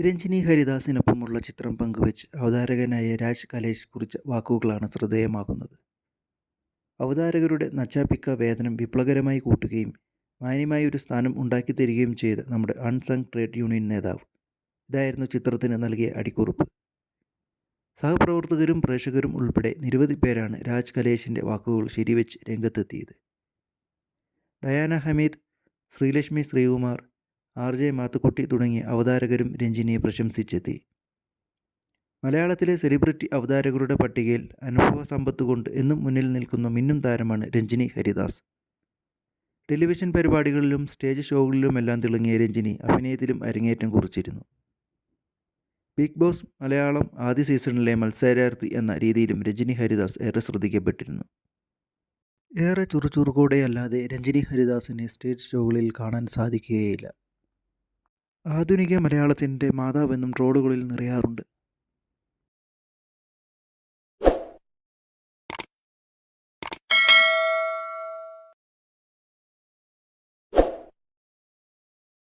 രഞ്ജിനി ഹരിദാസിനൊപ്പമുള്ള ചിത്രം പങ്കുവെച്ച് അവതാരകനായ രാജ് കലേഷ് കുറിച്ച വാക്കുകളാണ് ശ്രദ്ധേയമാകുന്നത്. അവതാരകരുടെ നച്ചാപ്പിക്ക വേതനം വിപ്ലവകരമായി കൂട്ടുകയും മാന്യമായ ഒരു സ്ഥാനം ഉണ്ടാക്കി തരികയും ചെയ്ത നമ്മുടെ അൺസങ് ട്രേഡ് യൂണിയൻ നേതാവ്. ഇതായിരുന്നു ചിത്രത്തിന് നൽകിയ അടിക്കുറിപ്പ്. സഹപ്രവർത്തകരും പ്രേക്ഷകരും ഉൾപ്പെടെ നിരവധി പേരാണ് രാജ് കലേഷിന്റെ വാക്കുകൾ ശരിവെച്ച് രംഗത്തെത്തിയത്. Diana Hameed Sreelakshmi Sreekumar R J Mathukutty തുടങ്ങിയ അവതാരകരും രഞ്ജിനിയെ പ്രശംസിച്ചെത്തി. മലയാളത്തിലെ സെലിബ്രിറ്റി അവതാരകരുടെ പട്ടികയിൽ അനുഭവ സമ്പത്ത് കൊണ്ട് എന്നും മുന്നിൽ നിൽക്കുന്ന മിന്നും താരമാണ് രഞ്ജിനി ഹരിദാസ്. ടെലിവിഷൻ പരിപാടികളിലും സ്റ്റേജ് ഷോകളിലുമെല്ലാം തിളങ്ങിയ രഞ്ജിനി അഭിനയത്തിലും അരങ്ങേറ്റം കുറിച്ചിരുന്നു. ബിഗ് ബോസ് മലയാളം ആദ്യ സീസണിലെ മത്സരാർത്ഥി എന്ന രീതിയിലും രഞ്ജിനി ഹരിദാസ് ഏറെ ശ്രദ്ധിക്കപ്പെട്ടിരുന്നു. ഏറെ ചുറുചുറുകൂടെയല്ലാതെ രഞ്ജിനി ഹരിദാസിനെ സ്റ്റേജ് ഷോകളിൽ കാണാൻ സാധിക്കുകയില്ല. ആധുനിക മലയാളത്തിന്റെ മാതാവെന്നും റോഡുകളിൽ നിറയാറുണ്ട്.